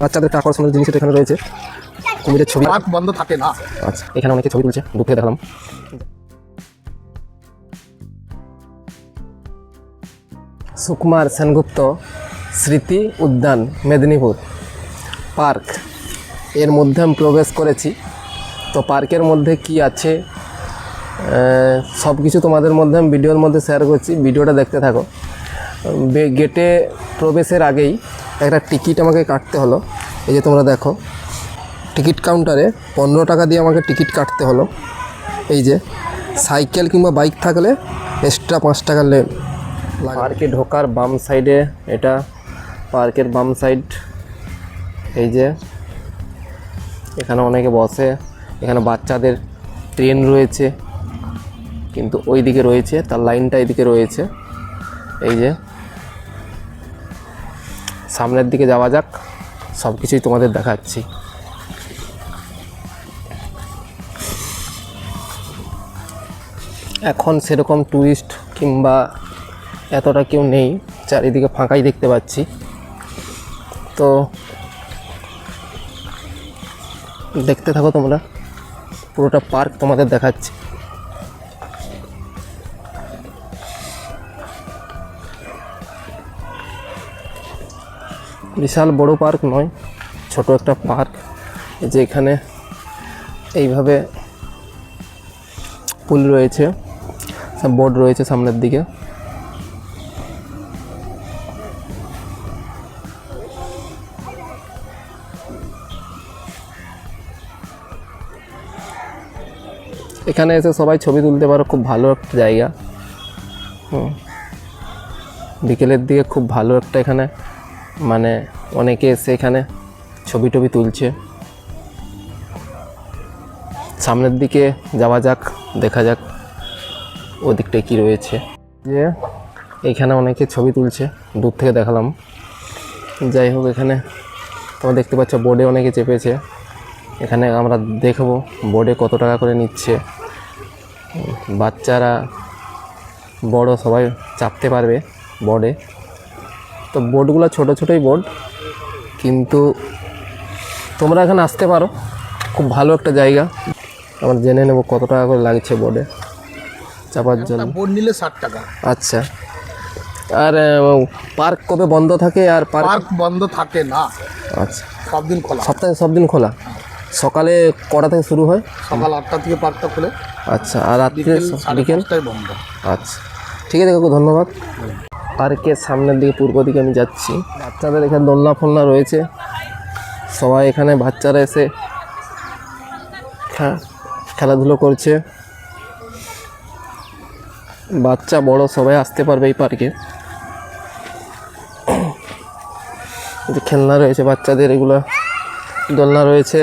বাচ্চাদের একটা আকর্ষণীয় জিনিস এখানে রয়েছে। কুমিরের ছবি। বন্ধ থাকে না। আচ্ছা এখানে অনেকে ছবি তুলছে থেকে দেখালাম। সুকুমার সেনগুপ্ত স্মৃতি উদ্যান মেদিনীপুর। পার্ক। এর মধ্যে আমি প্রবেশ করেছি। তো পার্কের মধ্যে কি আছে? সব কিছু তোমাদের মধ্যে আমি ভিডিওর মধ্যে শেয়ার করছি। ভিডিওটা দেখতে থাকো। গেটে প্রবেশের আগেই একটা টিকিট আমাকে কাটতে হলো। এই যে তোমরা দেখো টিকিট কাউন্টারে পনেরো টাকা দিয়ে আমাকে টিকিট কাটতে হলো। এই যে সাইকেল কিংবা বাইক থাকলে এক্সট্রা পাঁচ টাকা লে পার্কে ঢোকার বাম সাইডে এটা, পার্কের বাম সাইড এই যে এখানে অনেকে বসে, এখানে বাচ্চাদের ট্রেন রয়েছে, কিন্তু ওই দিকে রয়েছে, তার লাইনটা এদিকে রয়েছে। এই যে সামনের দিকে যাওয়া যাক সব কিছুই তোমাদের দেখাচ্ছি। এখন সেরকম টুরিস্ট কিংবা এতটা কেউ নেই, চারিদিকে ফাঁকাই দেখতে পাচ্ছি। তো দেখতে থাকো তোমরা, পুরোটা পার্ক তোমাদের দেখাচ্ছি। বিশাল বড় পার্ক নয়, ছোট একটা পার্ক। এই যে এখানে এইভাবে পুল রয়েছে, বোর্ড রয়েছে সামনের দিকে। এখানে এসে সবাই ছবি তুলতে পারো, খুব ভালো একটা জায়গা। বিকেলের দিকে খুব ভালো একটা এখানে মানে অনেকে এসে এখানে ছবি টবি তুলছে। সামনের দিকে যাওয়া যাক, দেখা যাক ওদিকটায় কী রয়েছে। যে এখানে অনেকে ছবি তুলছে, দূর থেকে দেখালাম। যাই হোক, এখানে তোমরা দেখতে পাচ্ছ, বোর্ডে অনেকে চেপেছে। এখানে আমরা দেখব বোর্ডে কত টাকা করে নিচ্ছে। বাচ্চারা, বড় সবাই চাপতে পারবে বোর্ডে। তো বোর্ডগুলো ছোট ছোটোই বোর্ড কিন্তু তোমরা এখানে আসতে পারো। খুব ভালো একটা জায়গা। আমরা জেনে নেব কত টাকা করে লাগছে বোর্ডে চাপার জন্য। বোর্ড নিলে ষাট টাকা। আচ্ছা। আর পার্ক কবে বন্ধ থাকে আর পার্ক? বন্ধ থাকে না। আচ্ছা। সব দিন খোলা। সপ্তাহে সব দিন খোলা? সকালে কটা থেকে শুরু হয়? সকাল আটটা থেকে পার্কটা খুলে। আচ্ছা আর রাত্রে বিকেল বন্ধ। আচ্ছা। ঠিক আছে কাকু ধন্যবাদ। পার্কের সামনের দিকে, পূর্ব দিকে আমি যাচ্ছি। বাচ্চাদের এখানে দোলনা ফোলনা রয়েছে। সবাই এখানে বাচ্চারা এসে খেলাধুলো করছে। বাচ্চা বড়, সবাই আসতে পারবে এই পার্কে। খেলনা রয়েছে বাচ্চাদের, এগুলো দোলনা রয়েছে।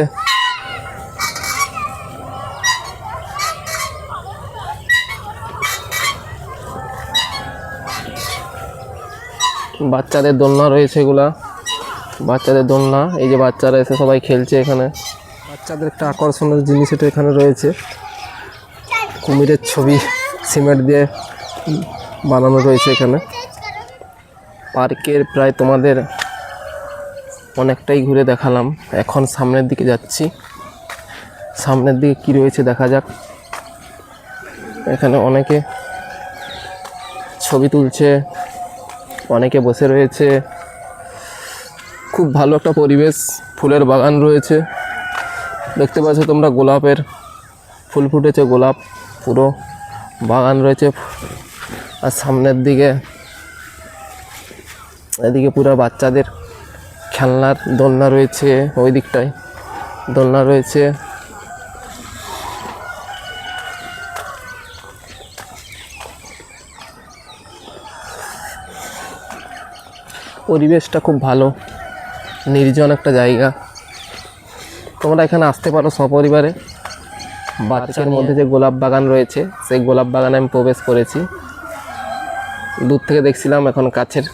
বাচ্চাদের দোলনা রয়েছে এগুলা। বাচ্চাদের দোলনা, এই যে বাচ্চারা এসে সবাই খেলছে এখানে। বাচ্চাদের একটা আকর্ষণের জিনিস এটা এখানে রয়েছে। কুমিরের ছবি, সিমেন্ট দিয়ে বানানো রয়েছে এখানে। পার্কের প্রায় তোমাদের অনেকটাই ঘুরে দেখালাম। এখন সামনের দিকে যাচ্ছি। সামনের দিকে কি রয়েছে দেখা যাক। এখানে অনেকে ছবি তুলছে। অনেকে বসে রয়েছে। খুব ভালো একটা পরিবেশ, ফুলের বাগান রয়েছে। দেখতে পাচ্ছ তোমরা গোলাপের, ফুল ফুটেছে গোলাপ, পুরো বাগান রয়েছে। আর সামনের দিকে, এদিকে পুরো বাচ্চাদের খেলনার দোলনা রয়েছে, ওই দিকটায় দোলনা রয়েছে। পরিবেশটা খুব ভালো নির্জন একটা জায়গা। তোমরা এখানে আসতে পারো সপরিবারে। বাচ্চার মধ্যে যে গোলাপ বাগান রয়েছে সেই গোলাপ বাগানে আমি প্রবেশ করেছি। দূর থেকে দেখছিলাম এখন কাছের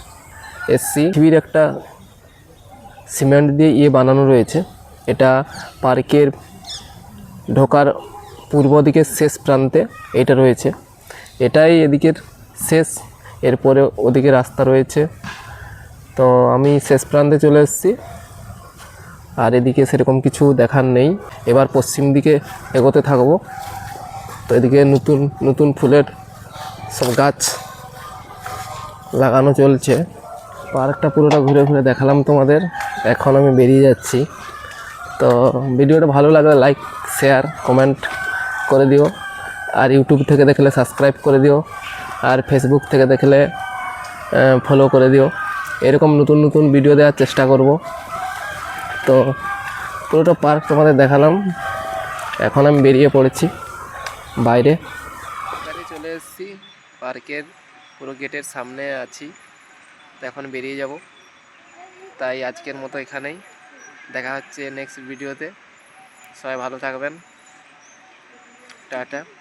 এসছি পৃথিবীর একটা সিমেন্ট দিয়ে ইয়ে বানানো রয়েছে। এটা পার্কের ঢোকার পূর্ব দিকের শেষ প্রান্তে এটা রয়েছে। এটাই এদিকের শেষ এরপরে ওদিকে রাস্তা রয়েছে। তো আমি শেষ প্রান্তে চলে এসেছি। আর এদিকে সেরকম কিছু দেখার নেই। এবার পশ্চিম দিকে এগোতে থাকব। তো এদিকে নতুন নতুন ফুলের সব গাছ লাগানো চলছে। পার্কটা পুরোটা ঘুরে ঘুরে দেখালাম তোমাদের। এখন আমি বেরিয়ে যাচ্ছি। তো ভিডিওটা ভালো লাগলে লাইক শেয়ার কমেন্ট করে দিও। আর ইউটিউব থেকে দেখলে সাবস্ক্রাইব করে দিও। আর ফেসবুক থেকে দেখলে ফলো করে দিও। এরকম নতুন নতুন ভিডিও দেওয়ার চেষ্টা করব। তো পুরোটা পার্ক তোমাদের দেখালাম। এখন আমি বেরিয়ে পড়েছি বাইরে। চলে এসেছি। পার্কের পুরো গেটের সামনে আছি। তো এখন বেরিয়ে যাব। তাই আজকের মতো এখানেই। দেখা হচ্ছে নেক্সট ভিডিওতে সবাই ভালো থাকবেন। টাটা।